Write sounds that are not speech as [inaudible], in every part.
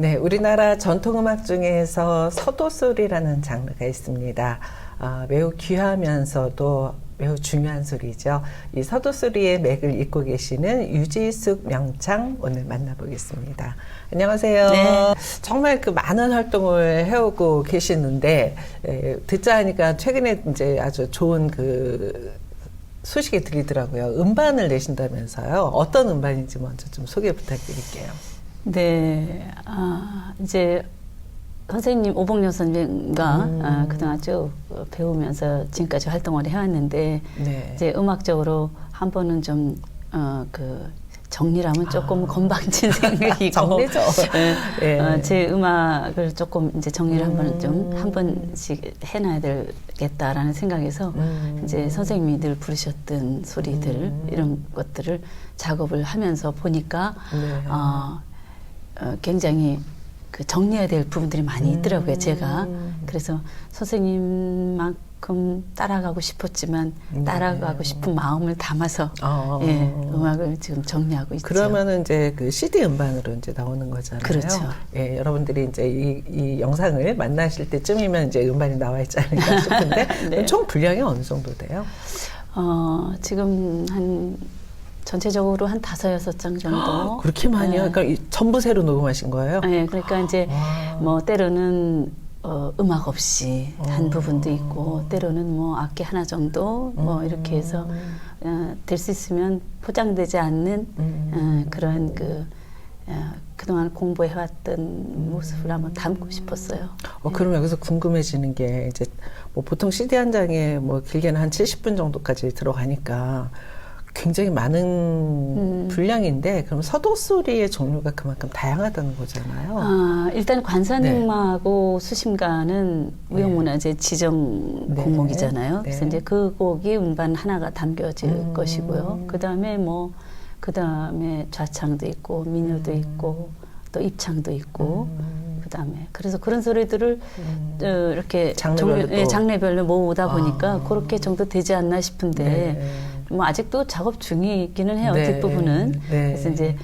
네, 우리나라 전통음악 중에서 서도소리라는 장르가 있습니다. 아, 매우 귀하면서도 매우 중요한 소리죠. 이 서도소리의 맥을 잇고 계시는 유지숙 명창 오늘 만나보겠습니다. 안녕하세요. 네. 정말 그 많은 활동을 해오고 계시는데 에, 듣자 하니까 최근에 이제 아주 좋은 그 소식이 들리더라고요. 음반을 내신다면서요. 어떤 음반인지 먼저 좀 소개 부탁드릴게요. 네, 아, 이제 선생님 오봉려 선생님과 음. 아, 그동안 쭉 배우면서 지금까지 활동을 해왔는데 네. 이제 음악적으로 한 번은 좀 어, 그 정리라면 조금 건방진 생각이고 아. [laughs] 정리죠. 예, 예. 어, 제 음악을 조금 이제 정리를 한 번은 좀 음. 한 번씩 해놔야 되겠다라는 생각에서 음. 이제 선생님이 늘 부르셨던 소리들 음. 이런 것들을 작업을 하면서 보니까 네. 어, 어, 굉장히 그 정리해야 될 부분들이 많이 있더라고요, 음. 제가. 그래서 선생님만큼 따라가고 싶었지만 네. 따라가고 싶은 마음을 담아서 어. 예, 음악을 지금 정리하고 있죠. 그러면은 이제 그 CD 음반으로 이제 나오는 거잖아요. 그렇죠. 예, 여러분들이 이제 이, 이 영상을 만나실 때쯤이면 이제 음반이 나와 있지 않을까 싶은데 [laughs] 네. 총 분량이 어느 정도 돼요? 어, 지금 한 전체적으로 한 다섯 여섯 장 정도. [gasps] 그렇게 많이요? 예. 그러니까 이 전부 새로 녹음하신 거예요? 예, 그러니까 이제 [gasps] 와. 뭐 때로는 어, 음악 없이 한 어. 부분도 있고 때로는 뭐 악기 하나 정도 음. 뭐 이렇게 해서 어, 될 수 있으면 포장되지 않는 음. 어, 그런 그 어, 그동안 공부해왔던 모습을 한번 담고 싶었어요. 어, 그럼 여기서 궁금해지는 게 이제 뭐 보통 CD 한 장에 뭐 길게는 한 70분 정도까지 들어가니까 굉장히 많은 음. 분량인데 그럼 서도 소리의 종류가 그만큼 다양하다는 거잖아요. 아, 일단 네. 관사능마하고 수심가는 무형문화재 지정 네. 공목이잖아요. 네. 그래서 이제 그 곡이 음반 하나가 담겨질 음. 것이고요. 그 다음에 뭐, 그 다음에 좌창도 있고, 민요도 있고, 또 입창도 있고, 음. 그 다음에. 그래서 그런 소리들을 음. 어, 이렇게 장르별로 종류- 예, 또. 장르별로 모으다 보니까 아. 그렇게 정도 되지 않나 싶은데, 네. 뭐 아직도 작업 중이기는 해요, 네. 뒷부분은. 네. 그래서 이제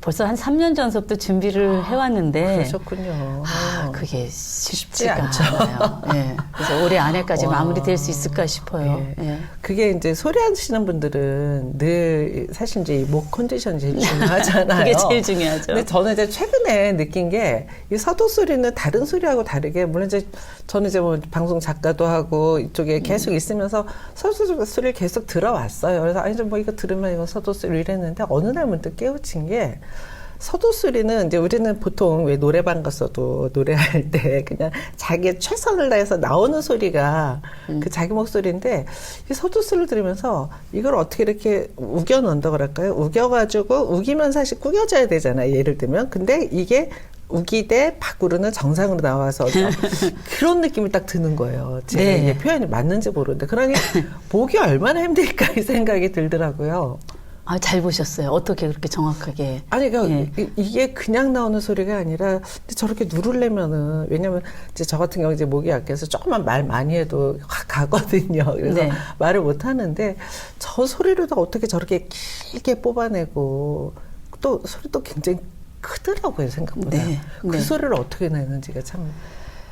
벌써 한 3년 전서부터 준비를 해왔는데, 그러셨군요. 아, 그게 쉽지 쉽지가 않죠. 않아요. 예. 그래서 올해 안에까지 [laughs] 와. 마무리될 수 있을까 싶어요. 예. 예. 그게 이제 소리 하시는 분들은 늘 사실 이제 이목 컨디션이 제일 중요하잖아요. [laughs] 그게 제일 중요하죠. 근데 저는 이제 최근에 느낀 게이 서도 소리는 다른 소리하고 다르게 물론 이제 저는 이제 뭐 방송 작가도 하고 이쪽에 계속 있으면서 서도 소리를 계속 들어왔어요. 그래서 아니 좀 뭐 이거 들으면 이거 서도 소리 이랬는데 어느 날 문득 깨우친 게 서도 소리는 이제 우리는 보통 왜 노래방 가서도 노래할 [laughs] 때 그냥 자기의 최선을 다해서 나오는 소리가 그 자기 목소리인데 이 서도 소리를 들으면서 이걸 어떻게 이렇게 우겨 넣는다 그럴까요? 우겨가지고 우기면 사실 구겨져야 되잖아요. 예를 들면. 근데 이게 우기대 밖으로는 정상으로 나와서 [laughs] 그런 느낌이 딱 드는 거예요. 제 네. 표현이 맞는지 모르는데 그러니 보기 얼마나 힘들까 이 생각이 들더라고요. 아, 잘 보셨어요. 어떻게 그렇게 정확하게. 아니, 그러니까 예. 이- 이게 그냥 나오는 소리가 아니라 저렇게 누르려면은 왜냐면 이제 저 같은 경우 이제 목이 약해서 조금만 말 많이 해도 확 가거든요. [laughs] 그래서 네. 말을 못 하는데 저 소리로도 어떻게 저렇게 길게 뽑아내고 또 소리도 굉장히 크더라고요 생각보다. 네, 그 네. 소리를 어떻게 내는지가 참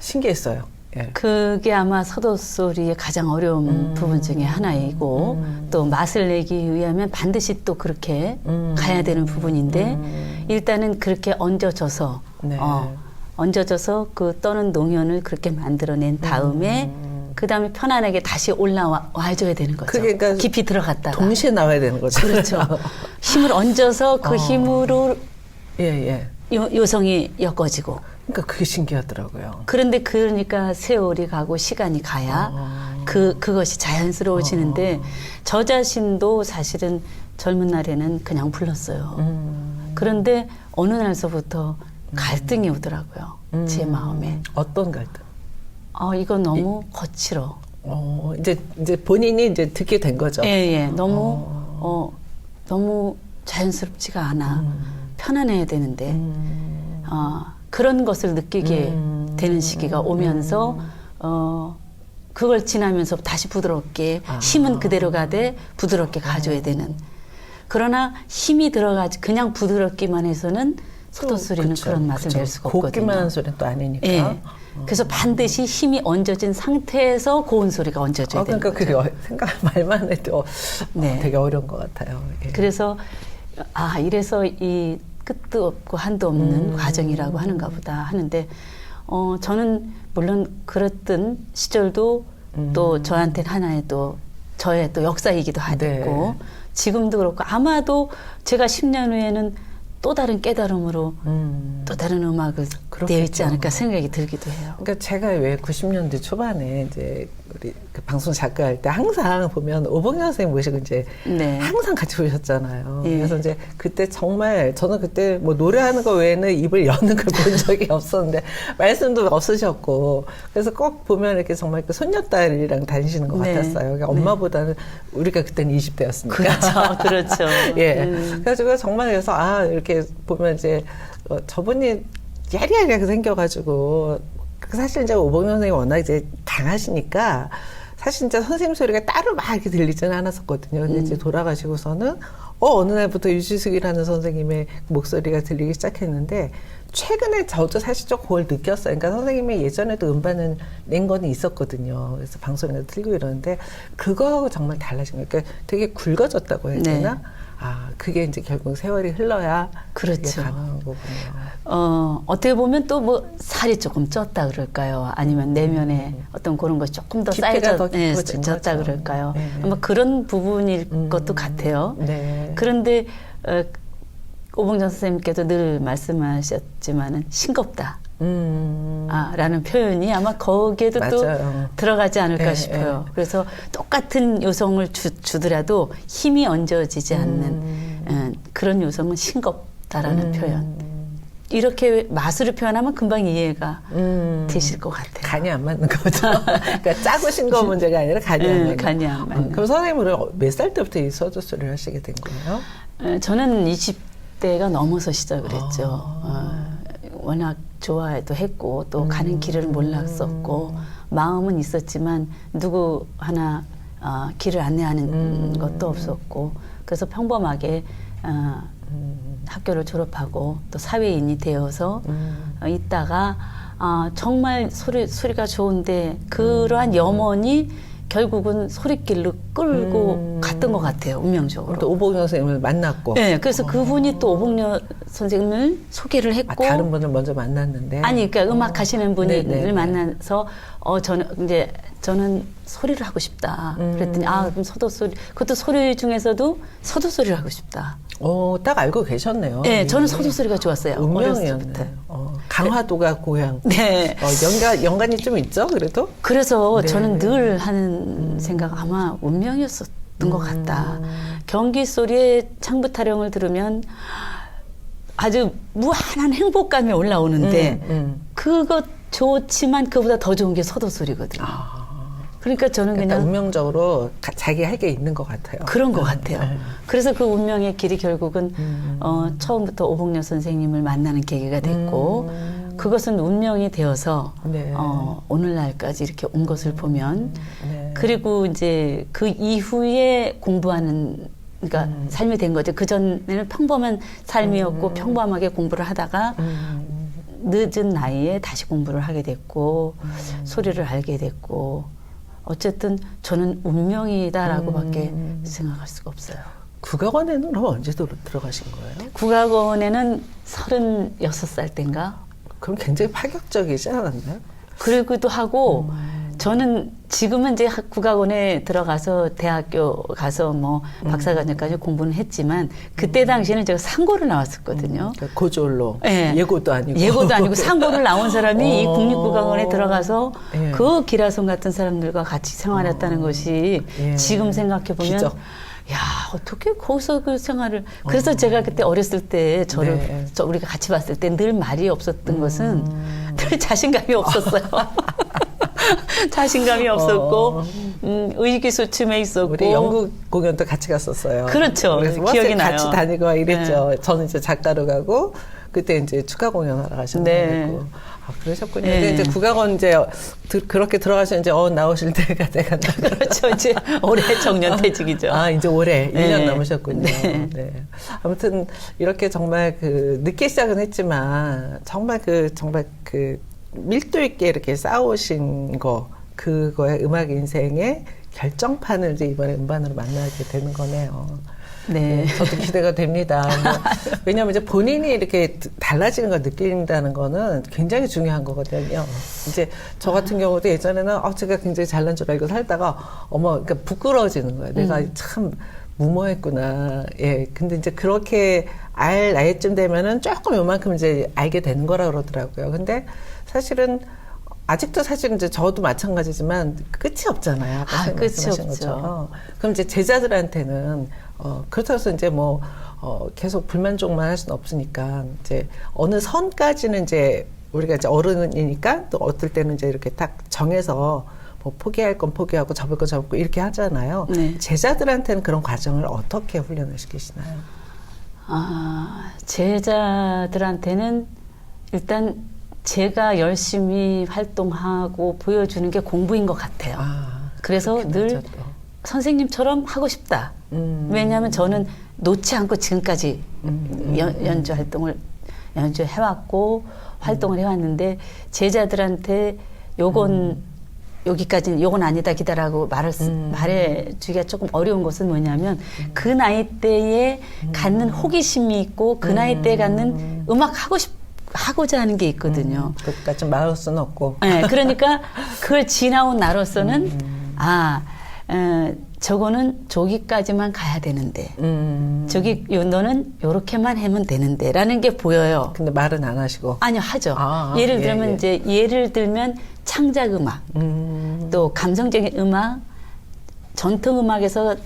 신기했어요. 예. 그게 아마 서도 소리의 가장 어려운 음. 부분 중에 하나이고 또 맛을 내기 위하면 반드시 또 그렇게 음. 가야 되는 부분인데 음. 일단은 그렇게 얹어져서 네. 어, 얹어져서 그 떠는 농연을 그렇게 만들어낸 다음에 음. 그 다음에 편안하게 다시 올라와 와줘야 되는 거죠. 그러니까 깊이 들어갔다가 동시에 나와야 되는 거죠. 그렇죠. 힘을 얹어서 그 [laughs] 어. 힘으로 예, 예. 요, 요성이 엮어지고 그러니까 그게 신기하더라고요. 그런데 그러니까 세월이 가고 시간이 가야 어. 그 그것이 자연스러워지는데 저 자신도 사실은 젊은 날에는 그냥 불렀어요. 음. 그런데 어느 날서부터 갈등이 오더라고요. 제 음. 마음에. 어떤 갈등? 아 이거 너무 거칠어. 어, 이제, 이제 본인이 이제 듣게 된 거죠. 예, 예. 너무 어 너무 자연스럽지가 않아. 편안해야 되는데 음. 어, 그런 것을 느끼게 음. 되는 시기가 오면서 어 그걸 지나면서 다시 부드럽게 아. 힘은 그대로 가되 부드럽게 가져야 되는 그러나 힘이 들어가지 그냥 부드럽기만 해서는 소도 소리는 그쵸, 그런 맛을 그쵸. 낼 수가 곱기만 한 없거든요. 소리는 또 아니니까. 예. 그래서 반드시 힘이 얹어진 상태에서 고운 소리가 얹어져야 어, 되는 그러니까 거죠. 그게 어- 생각 [laughs] 말만 해도 어, 네. 되게 어려운 것 같아요. 예. 그래서 아 이래서 이 끝도 없고 한도 없는 음. 과정이라고 하는가 보다 하는데 어 저는 물론 그랬던 시절도 음. 또 저한테는 하나의 또 저의 또 역사이기도 네. 하고 지금도 그렇고 아마도 제가 10년 후에는 또 다른 깨달음으로 음. 또 다른 음악을 그렇겠죠. 되어 있지 않을까 생각이 들기도 해요. 그러니까 제가 왜 90년대 초반에 이제 우리 그 방송 작가 할 때 항상 보면 오봉현 선생님 모시고 이제 네. 항상 같이 보셨잖아요. 예. 그래서 이제 그때 정말 저는 그때 뭐 노래하는 거 외에는 입을 여는 걸 본 [laughs] 적이 없었는데 말씀도 없으셨고 그래서 꼭 보면 이렇게 정말 그 손녀딸이랑 다니시는 것 네. 같았어요. 그러니까 엄마보다는 우리가 그때는 20대였으니까. 그렇죠, 그렇죠. [laughs] 예. 음. 그래가지고 정말 그래서 아 이렇게 보면 이제 어, 저분이 야리야리하게 생겨가지고 그 사실 이제 오봉현 선생님 워낙 이제 강하시니까 사실 이제 선생님 소리가 따로 막 이렇게 들리지는 않았었거든요. 근데 음. 이제 돌아가시고서는 어 어느 날부터 유지숙이라는 선생님의 목소리가 들리기 시작했는데 최근에 저도 사실 좀 그걸 느꼈어요. 그러니까 선생님이 예전에도 음반은 낸 거는 있었거든요. 그래서 방송에서 틀고 이러는데 그거하고 정말 달라진 거예요. 그러니까 되게 굵어졌다고 해야 네. 되나? 아 그게 이제 결국 세월이 흘러야 그렇죠. 가능한 거군요. 어, 어떻게 보면 또 뭐 살이 조금 쪘다 그럴까요? 아니면 내면에 어떤 그런 것이 조금 더 음. 졌다 거죠. 그럴까요? 네. 아마 그런 부분일 음. 것도 같아요. 네. 그런데 어, 오봉전 선생님께도 늘 말씀하셨지만은 싱겁다. 음. 아, 라는 표현이 아마 거기에도 또 맞아요. 들어가지 않을까 네, 싶어요. 네. 그래서 똑같은 요성을 주, 주더라도 힘이 얹어지지 않는 음. 어, 그런 요성은 싱겁다라는 음. 표현. 이렇게 맛으로 표현하면 금방 이해가 음. 되실 것 같아요. 간이 안 맞는 거죠. [laughs] 그러니까 짜고 싱거 문제가 아니라 간이 안 네, 맞는. 간이 안 맞는. 음, 그럼 선생님은 몇 살 때부터 이 서두소리를 하시게 된 거예요? 어, 저는 20대가 넘어서 시작을 했죠. 아. 어, 워낙 좋아해도 했고 또 가는 길을 몰랐었고 마음은 있었지만 누구 하나 어, 길을 안내하는 음. 것도 없었고 그래서 평범하게 어, 학교를 졸업하고 또 사회인이 되어서 음. 어, 있다가 아, 정말 소리 소리가 좋은데 그러한 염원이 결국은 소리길로 끌고 음. 갔던 것 같아요 운명적으로. 또 오봉영 선생님을 만났고. 네, 그래서 그분이 또 오봉려 선생님을 소개를 아, 했고 다른 분을 먼저 만났는데. 아니 그러니까 음악 하시는 분을 네, 네, 네. 만나서 어 저는 이제 저는 소리를 하고 싶다. 음. 그랬더니 아 그럼 서도 소리 그것도 소리 중에서도 서도 소리를 하고 싶다. 어, 딱 알고 계셨네요. 네. 저는 서도 소리가 좋았어요. 운명이었네. 어, 강화도가 고향. 네. 어, 연가, 연관이 좀 있죠, 그래도? 그래서 네. 저는 늘 하는 생각 아마 운명 이었었던 것 같다. 경기 소리의 창부 타령을 들으면 아주 무한한 행복감이 올라오는데 음, 음. 그것 좋지만 그보다 더 좋은 게 서도 소리거든요. 그러니까 저는 그러니까 그냥 운명적으로 가- 자기 할 게 있는 것 같아요. 그런 것 같아요. 네. 그래서 그 운명의 길이 결국은 음. 어, 처음부터 오봉려 선생님을 만나는 계기가 됐고 그것은 운명이 되어서 음. 네. 어, 오늘날까지 이렇게 온 것을 보면 네. 그리고 이제 그 이후에 공부하는 그러니까 음. 삶이 된 거죠. 그 전에는 평범한 삶이었고 평범하게 공부를 하다가 음, 늦은 나이에 다시 공부를 하게 됐고 음. 소리를 알게 됐고 어쨌든 저는 운명이다라고밖에 음. 생각할 수가 없어요. 국악원에는 그럼 언제 들- 들어가신 거예요? 국악원에는 36살 때인가 그럼 굉장히 파격적이지 않았나요? 그러기도 하고 음. 저는 지금은 이제 학- 국악원에 들어가서 대학교 가서 뭐 음. 박사과정까지 공부는 했지만 그때 당시에는 제가 상고를 나왔었거든요. 그러니까 고졸로 예. 예고도 아니고 예고도 아니고 상고를 나온 사람이 이 어. 국립국악원에 들어가서 예. 그 기라성 같은 사람들과 같이 생활했다는 것이 예. 지금 생각해 보면. 야 어떻게 거기서 그 생활을 그래서 제가 그때 어렸을 때 저를 어. 네. 음. 저 우리가 같이 봤을 때 늘 말이 없었던 것은 늘 자신감이 없었어요. [laughs] 자신감이 없었고 음, 의기소침해 있었고 어. 우리 영국 공연도 같이 갔었어요. 그렇죠. 그래서 기억이 버스에 같이 나요. 다니고 막 이랬죠. 저는 이제 작가로 가고 그때 이제 축하 공연하러 가셨는데 네. 아, 그러셨군요. 네. 근데 이제 국악원 이제 드- 그렇게 들어가서 이제 어 나오실 때가 돼가 [laughs] 그렇죠. 이제 올해 정년퇴직이죠. 아, 이제 올해 네. 1년 남으셨군요. 네. 네. 아무튼 이렇게 정말 그 늦게 시작은 했지만 정말 그 정말 그 밀도 있게 이렇게 쌓아오신 거 그거의 음악 인생의 결정판을 이제 이번에 음반으로 만나게 되는 거네요. 네. 저도 기대가 됩니다. 뭐, [laughs] 왜냐하면 이제 본인이 이렇게 달라지는 걸 느낀다는 거는 굉장히 중요한 거거든요. 이제 저 같은 경우도 예전에는 어, 제가 굉장히 잘난 줄 알고 살다가 어머, 그러니까 부끄러워지는 거예요. 내가 참 무모했구나. 예. 근데 이제 그렇게 알 나이쯤 되면은 조금 요만큼 이제 알게 되는 거라 그러더라고요. 근데 사실은 아직도 사실 이제 저도 마찬가지지만 끝이 없잖아요. 아, 선생님 끝이 없죠. 것처럼. 그럼 이제 제자들한테는 어 그렇다고 해서 이제 뭐 어, 계속 불만족만 할 수는 없으니까 이제 어느 선까지는 이제 우리가 이제 어른이니까 또 어떨 때는 이제 이렇게 딱 정해서 뭐 포기할 건 포기하고 접을 건 접고 이렇게 하잖아요. 네. 제자들한테는 그런 과정을 어떻게 훈련을 시키시나요? 아, 제자들한테는 일단 제가 열심히 활동하고 보여주는 게 공부인 것 같아요. 아, 그래서 늘 또. 선생님처럼 하고 싶다. 음. 왜냐하면 저는 놓지 않고 지금까지 음, 연, 연주 활동을 연주해왔고 활동을 해왔는데 제자들한테 요건 음. 여기까지는 요건 아니다 기다라고 말을 쓰- 말해주기가 조금 어려운 것은 뭐냐면 그 나이 때에 갖는 호기심이 있고 그 나이 때에 갖는 음악 하고 싶 하고자 하는 게 있거든요. 그것까지 막을 수는 없고. 네, 그러니까 그걸 지나온 나로서는 아 어, 저거는 저기까지만 가야 되는데 음. 저기 요 너는 요렇게만 하면 되는데라는 게 보여요. 근데 말은 안 하시고. 아니요 하죠. 아, 예를 예, 들면 예. 이제 예를 들면 창작 음악 음. 또 감성적인 음악 전통 음악에서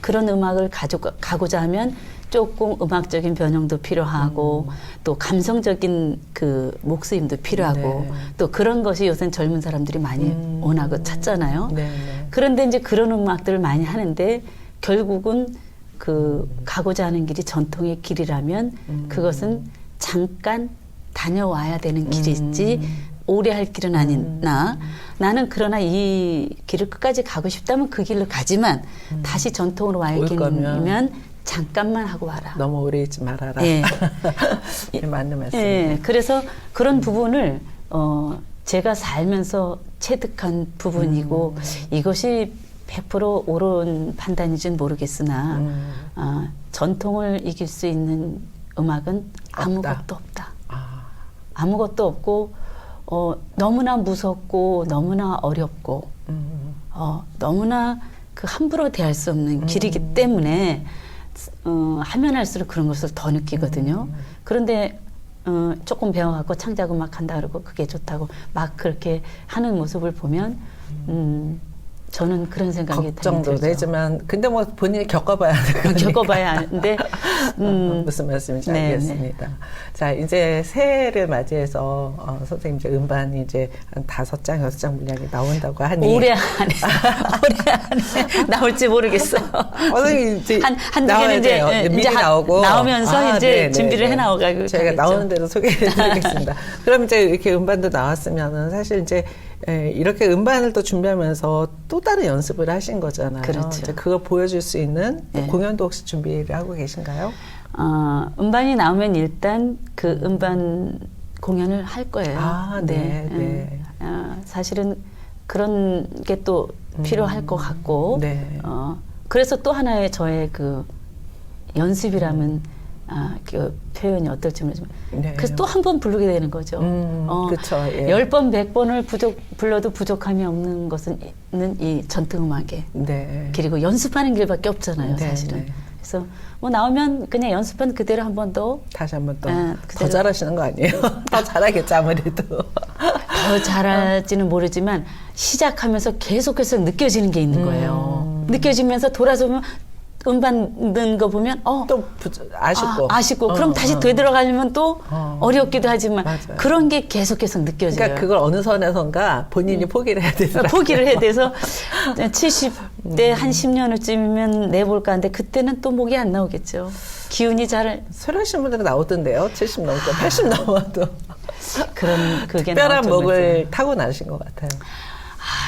그런 음악을 가지고 가고자 하면 조금 음악적인 변형도 필요하고 또 감성적인 그 목수임도 필요하고 네. 또 그런 것이 요새 젊은 사람들이 많이 음. 원하고 찾잖아요. 네, 네. 그런데 이제 그런 음악들을 많이 하는데 결국은 그 가고자 하는 길이 전통의 길이라면 음. 그것은 잠깐 다녀와야 되는 길이지 오래 할 길은 아니나 나는 그러나 이 길을 끝까지 가고 싶다면 그 길로 가지만 다시 전통으로 와야 음. 올 거면. 길이면 잠깐만 하고 와라. 너무 오래 있지 말아라. 예. [laughs] 예, 맞는 말씀입니다. 예, 그래서 그런 부분을 어 제가 살면서 체득한 부분이고 이것이 100% 옳은 판단인지는 모르겠으나 음. 아, 전통을 이길 수 있는 음악은 아무것도 없다. 없다. 아, 아무것도 없고 어, 너무나 무섭고 너무나 어렵고 음. 어, 너무나 그 함부로 대할 수 없는 길이기 때문에 어, 하면 할수록 그런 것을 더 느끼거든요. 그런데 어, 조금 배워갖고 창작 음악 한다 그러고 그게 좋다고 막 그렇게 하는 모습을 보면 음, 저는 그런 생각이 걱정도. 되지만 근데 뭐 본인이 겪어봐야 되거든요. 겪어봐야 하는데 [laughs] 음, 무슨 말씀인지 네, 알겠습니다. 자 이제 새해를 맞이해서 어, 선생님 이제 음반이 이제 한 다섯 장 여섯 장 분량이 나온다고 하니 올해 안에 [laughs] 올해 안에 [laughs] 나올지 모르겠어요. 어, 선생님 이제 한- 한두 나와야 개는 이제, 돼요. 예, 미리 이제 하- 나오고 나오면서 이제 네, 네, 준비를 네. 해나와가지고 제가 가겠죠. 나오는 대로 소개해드리겠습니다. 그럼 이제 이렇게 음반도 나왔으면은 사실 이제 예, 이렇게 음반을 또 준비하면서 또 다른 연습을 하신 거잖아요. 그렇죠. 그걸 보여줄 수 있는 또 네. 공연도 혹시 준비를 하고 계신가요? 어, 음반이 나오면 일단 그 음반 공연을 할 거예요. 아, 네, 네. 음, 어, 사실은 그런 게 또 필요할 것 같고, 네. 어, 그래서 또 하나의 저의 그 연습이라면 아, 그 표현이 어떨지 모르지만 네. 그래서 또 한 번 부르게 되는 거죠. 음, 그쵸, 예. 열 번, 백 번을 부족, 불러도 부족함이 없는 것은 있는 이 전통음악의 네. 그리고 연습하는 길밖에 없잖아요, 네, 사실은. 네. 그래서 뭐 나오면 그냥 연습한 그대로 한 번더더 다시 한 번더 아, 더. 잘하시는 거 아니에요? [laughs] 더 잘하겠죠 아무래도. 잘할지는 모르지만 시작하면서 계속해서 느껴지는 게 있는 거예요. 음. 느껴지면서 돌아서 보면 음반 넣은 거 보면 어 또 부- 아쉽고. 아, 쉽고 어, 그럼 다시 어. 되돌아가려면 또 어. 어. 렵기도 하지만 맞아요. 그런 게 계속해서 느껴져요. 그러니까 그걸 어느 선에선가 본인이 포기를 해야 되더라고요. 포기를 해야 돼서 [laughs] 70대 한 10년을쯤이면 내볼까 하는데 그때는 또 목이 안 나오겠죠. 기운이 잘 설하신 분들은 나오던데요. 70 넘고 80 넘어도. 그런 그게 특별한 나왔던 목을. 타고 나신 것 같아요.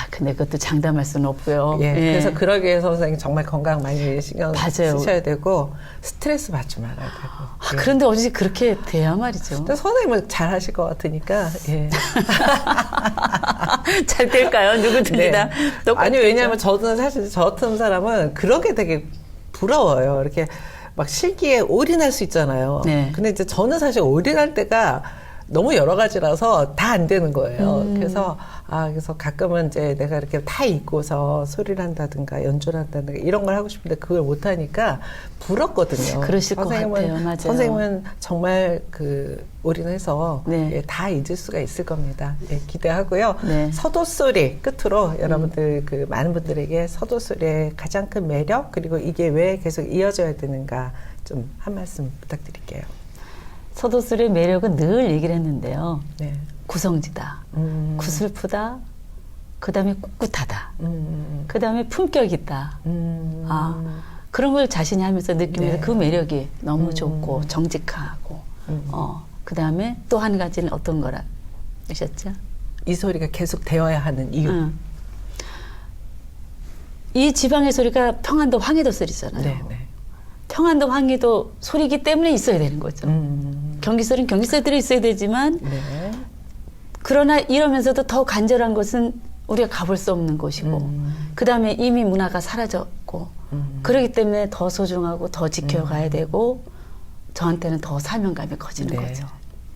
아, 근데 그것도 장담할 수는 없고요. 예, 예. 그래서 그러기 위해서 선생님 정말 건강 많이 신경 맞아요. 쓰셔야 되고 스트레스 받지 말아야 되고. 아, 예. 그런데 어찌 그렇게 돼야 말이죠. 근데 선생님은 잘 하실 것 같으니까. 예. [laughs] 잘 될까요? 누구든지 다? 네. 아니 왜냐하면 저는 사실 저 같은 사람은 그렇게 되게 부러워요. 이렇게 막 실기에 올인할 수 있잖아요. 네. 근데 이제 저는 사실 올인할 때가 너무 여러 가지라서 다 안 되는 거예요. 음. 그래서 아 그래서 가끔은 이제 내가 이렇게 다 잊고서 소리를 한다든가 연주를 한다든가 이런 걸 하고 싶은데 그걸 못 하니까 부럽거든요. 그러실 것 같아요. 맞아요. 선생님은 정말 그 올인해서 네. 예, 다 잊을 수가 있을 겁니다. 예, 기대하고요. 네. 서도 소리 끝으로 여러분들 그 많은 분들에게 서도 소리의 가장 큰 매력 그리고 이게 왜 계속 이어져야 되는가 좀 한 말씀 부탁드릴게요. 서도술의 매력은 늘 얘기를 했는데요. 네. 구성지다. 음, 구슬프다. 그 다음에 꿋꿋하다. 음, 그 다음에 품격 있다. 음, 아, 그런 걸 자신이 하면서 느끼면서 네. 그 매력이 너무 음. 좋고 정직하고, 음. 어, 그 다음에 또 한 가지는 어떤 거라 하셨죠? 이 소리가 계속 되어야 하는 이유. 응. 이 지방의 소리가 평안도 황해도 소리잖아요. 네, 네. 평안도 황해도 소리기 때문에 있어야 되는 거죠. 음, 경기 소리는 경기 소리들이 있어야 되지만 네. 그러나 이러면서도 더 간절한 것은 우리가 가볼 수 없는 곳이고 음. 그 다음에 이미 문화가 사라졌고 음. 그러기 때문에 더 소중하고 더 지켜가야 되고 저한테는 더 사명감이 커지는 네. 거죠.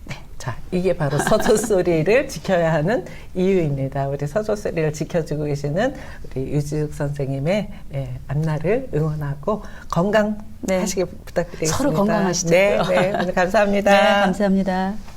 네. 자, 이게 바로 서조 [laughs] 소리를 지켜야 하는 이유입니다. 우리 서조 소리를 지켜주고 계시는 우리 유지숙 선생님의 예, 앞날을 응원하고 건강 네. 하시길 부탁드리겠습니다. 서로 건강하시죠. 네, 네. 오늘 감사합니다. 네, 감사합니다.